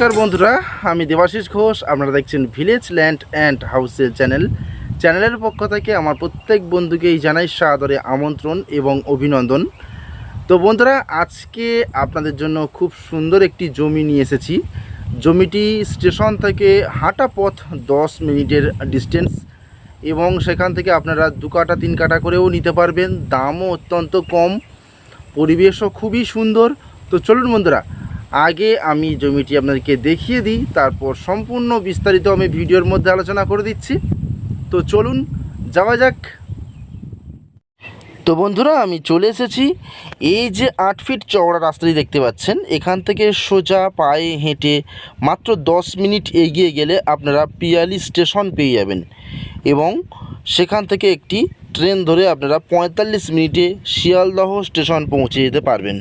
নমস্কার বন্ধুরা, আমি দেবাশিস ঘোষ, আপনারা দেখছেন ভিলেজ ল্যান্ড অ্যান্ড হাউসের চ্যানেল চ্যানেলের পক্ষ থেকে আমার প্রত্যেক বন্ধুকেই জানাই সাদরে আমন্ত্রণ এবং অভিনন্দন। তো বন্ধুরা, আজকে আপনাদের জন্য খুব সুন্দর একটি জমি নিয়ে এসেছি। জমিটি স্টেশন থেকে হাঁটা পথ দশ মিনিটের ডিস্টেন্স এবং সেখান থেকে আপনারা দু কাটা তিন কাটা করেও নিতে পারবেন। দামও অত্যন্ত কম, পরিবেশও খুবই সুন্দর। তো চলুন বন্ধুরা আগে আমি জমিটি আপনাদেরকে দেখিয়ে দিই, তারপর সম্পূর্ণ বিস্তারিত আমি ভিডিওর মধ্যে আলোচনা করে দিচ্ছি। তো চলুন, যাওয়া যাক। তো বন্ধুরা, আমি চলে এসেছি। এই যে আট ফিট চওড়া রাস্তাটি দেখতে পাচ্ছেন, এখান থেকে সোজা পায়ে হেঁটে মাত্র দশ মিনিট এগিয়ে গেলে আপনারা পিয়ালি স্টেশন পেয়ে যাবেন এবং সেখান থেকে একটি ট্রেন ধরে আপনারা পঁয়তাল্লিশ মিনিটে শিয়ালদহ স্টেশন পৌঁছে যেতে পারবেন।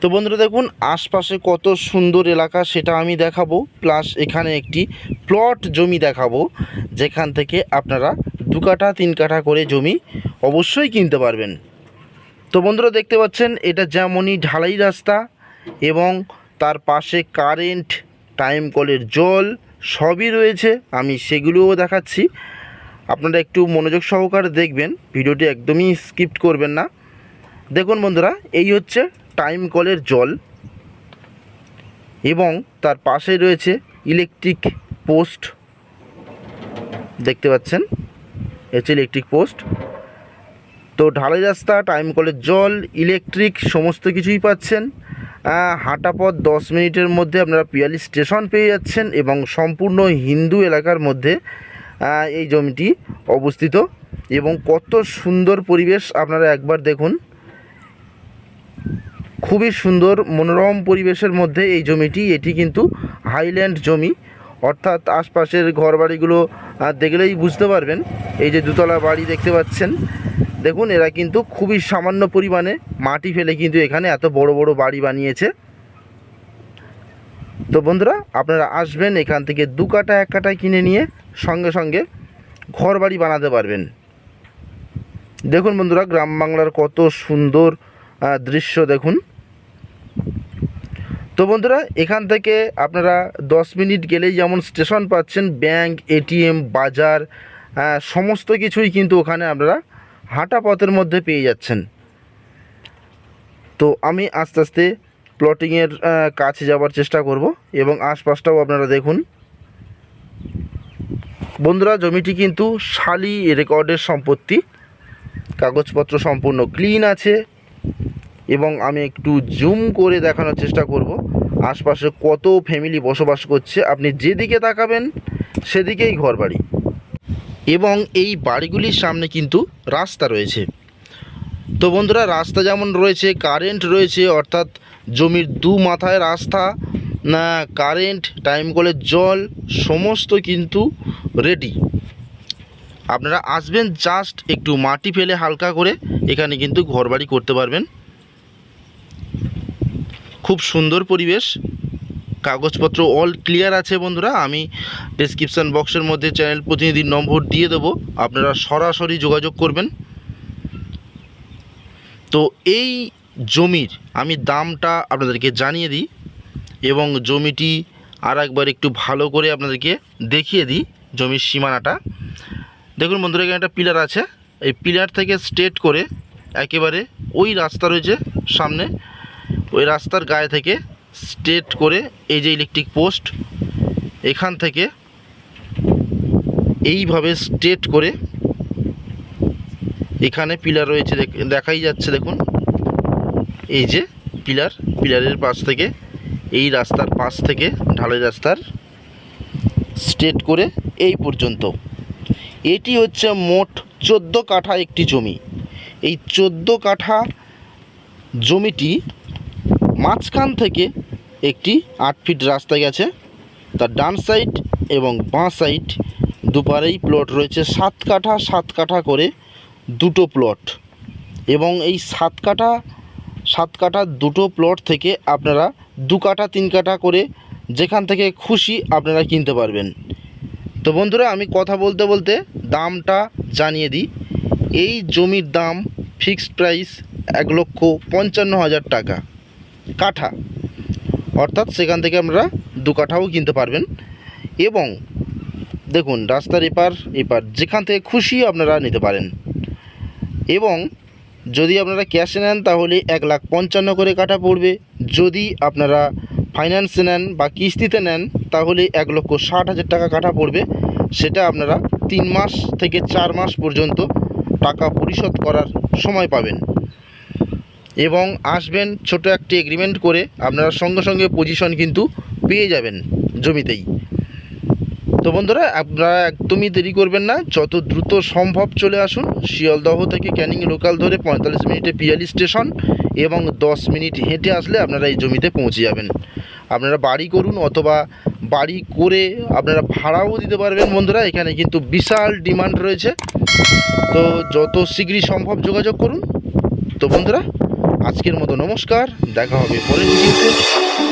তো বন্ধুরা দেখুন, আশপাশে কত সুন্দর এলাকা সেটা আমি দেখাবো প্লাস এখানে একটি প্লট জমি দেখাবো, যেখান থেকে আপনারা দু কাঠা, তিন কাঠা করে জমি অবশ্যই কিনতে পারবেন। তো বন্ধুরা দেখতে পাচ্ছেন, এটা যেমনই ঢালাই রাস্তা এবং তার পাশে কারেন্ট টাইম কলের জল সবই রয়েছে, আমি সেগুলোও দেখাচ্ছি। আপনারা একটু মনোযোগ সহকারে দেখবেন, ভিডিওটি একদমই স্কিপ করবেন না। দেখুন বন্ধুরা, এই হচ্ছে টাইম কলের জল এবং তার পাশে রয়েছে ইলেকট্রিক পোস্ট। দেখতে পাচ্ছেন? হচ্ছে ইলেকট্রিক পোস্ট। তো ঢালাই রাস্তা, টাইম কলের জল, ইলেকট্রিক সমস্ত কিছুই পাচ্ছেন। হাঁটা পথ দশ মিনিটের মধ্যে আপনারা পিয়ালি স্টেশন পেয়ে যাচ্ছেন এবং সম্পূর্ণ হিন্দু এলাকার মধ্যে এই জমিটি অবস্থিত। এবং কত সুন্দর পরিবেশ আপনারা একবার দেখুন। খুবই সুন্দর, মনোরম পরিবেশের মধ্যে এই জমিটি। এটি কিন্তু হাইল্যান্ড জমি। অর্থাৎ আশপাশের ঘরবাড়িগুলো দেখলেই বুঝতে পারবেন। এই যে দুতলা বাড়ি দেখতে পাচ্ছেন। দেখুন, এরা কিন্তু খুবই সামান্য পরিমাণে মাটি ফেলে কিন্তু এখানে এত বড় বড় বাড়ি বানিয়েছে। তো বন্ধুরা, আপনারা আসবেন এখান থেকে দু কাটা, এক কাটায় কিনে নিয়ে সঙ্গে সঙ্গে ঘর বাড়ি বানাতে পারবেন। দেখুন বন্ধুরা, গ্রাম বাংলার কত সুন্দর দৃশ্য দেখুন। তো বন্ধুরা, এখান থেকে আপনারা দশ মিনিট গেলেই যেমন স্টেশন পাচ্ছেন, ব্যাংক, এটিএম, বাজার সমস্ত কিছুই কিন্তু ওখানে আপনারা হাঁটা পথের মধ্যে পেয়ে যাচ্ছেন। তো আমি আস্তে আস্তে প্লটিংয়ের কাছে যাওয়ার চেষ্টা করব এবং আশপাশটাও আপনারা দেখুন। বন্ধুরা, জমিটি কিন্তু শালি রেকর্ডের সম্পত্তি। কাগজপত্র সম্পূর্ণ ক্লিন আছে। এবং আমি একটু জুম করে দেখানোর চেষ্টা করব। আশপাশে কত ফ্যামিলি বসবাস করছে, আপনি যেদিকে তাকাবেন, সেদিকেই ঘরবাড়ি। এবং এই বাড়িগুলির সামনে কিন্তু রাস্তা রয়েছে। তো বন্ধুরা, রাস্তা যেমন রয়েছে কারেন্ট রয়েছে, অর্থাৎ জমির দু মাথায় রাস্তা, না কারেন্ট টাইম কলের জল, সমস্ত কিন্তু রেডি আপনারা আসবেন জাস্ট একটু মাটি ফেলে হালকা করে, এখানে কিন্তু ঘরবাড়ি করতে পারবেন। খুব সুন্দর পরিবেশ। কাগজপত্র অল ক্লিয়ার আছে বন্ধুরা, আমি ডেসক্রিপশান বক্সের মধ্যে চ্যানেল প্রতিনিধির নম্বর দিয়ে দেবো, আপনারা সরাসরি যোগাযোগ করবেন। তো এই জমির আমি দামটা আপনাদেরকে জানিয়ে দিই এবং জমিটি আর একবার একটু ভালো করে আপনাদেরকে দেখিয়ে দিই, জমির সীমানাটা। দেখুন বন্ধুরা, এখানে একটা পিলার আছে। এই পিলার থেকে স্ট্রেট করে একেবারে ওই রাস্তা রয়েছে সামনে। ওই রাস্তার গায়ে থেকে স্ট্রেট করে এই যে ইলেকট্রিক পোস্ট এখান থেকে এইভাবে স্ট্রেট করে এখানে পিলার রয়েছে। দেখ- দেখাই যাচ্ছে, দেখুন। এই যে পিলার, পিলারের পাশ থেকে, এই রাস্তার পাশ থেকে, ঢালাই রাস্তার স্ট্রেট করে এই পর্যন্ত। এটি হচ্ছে মোট চোদ্দ কাঠা একটি জমি। এই চোদ্দ কাঠা জমিটি মাঝখান থেকে একটি আট ফিট রাস্তা গেছে। তার ডান সাইড এবং বাঁ সাইড দুপারেই প্লট রয়েছে। সাত কাঠা সাত কাঠা করে দুটো প্লট। এবং এই সাত কাঠা সাত কাঠা দুটো প্লট থেকে আপনারা দু কাঠা, তিন কাঠা করে যেখান থেকে খুশি আপনারা কিনতে পারবেন। তো বন্ধুরা, আমি কথা বলতে বলতে দামটা জানিয়ে দিই। এই জমির দাম ফিক্সড প্রাইস এক লক্ষ পঞ্চান্ন হাজার টাকা কাঠা। অর্থাৎ সেখান থেকে আমরা দু কাঠাও কিনতে পারবেন। এবং দেখুন, রাস্তার এপার এপার, যেখান থেকে খুশি আপনারা নিতে পারেন। এবং যদি আপনারা ক্যাশে নেন, তাহলে এক লাখ পঞ্চান্ন করে কাটা পড়বে। যদি আপনারা ফাইন্যান্সে নেন বা কিস্তিতে নেন, তাহলে এক লক্ষ ষাট হাজার টাকা কাটা পড়বে। সেটা আপনারা তিন মাস থেকে চার মাস পর্যন্ত টাকা পরিশোধ করার সময় পাবেন। এবং আসবেন ছোট একটি এগ্রিমেন্ট করে আপনারা সঙ্গে সঙ্গে পজিশন কিন্তু পেয়ে যাবেন জমিতেই। তো বন্ধুরা, আপনারা একদমই দেরি করবেন না। যত দ্রুত সম্ভব চলে আসুন। শিয়ালদহ থেকে ক্যানিং লোকাল ধরে পঁয়তাল্লিশ মিনিটে পিয়ালি স্টেশন। এবং দশ মিনিট হেঁটে আসলে আপনারা এই জমিতে পৌঁছে যাবেন। আপনারা বাড়ি করুন অথবা বাড়ি করে আপনারা ভাড়াও দিতে পারবেন বন্ধুরা, এখানে কিন্তু বিশাল ডিমান্ড রয়েছে। তো যত শীঘ্রই সম্ভব যোগাযোগ করুন। তো বন্ধুরা, আজকের মতো নমস্কার, দেখা হবে পরের ভিডিওতে।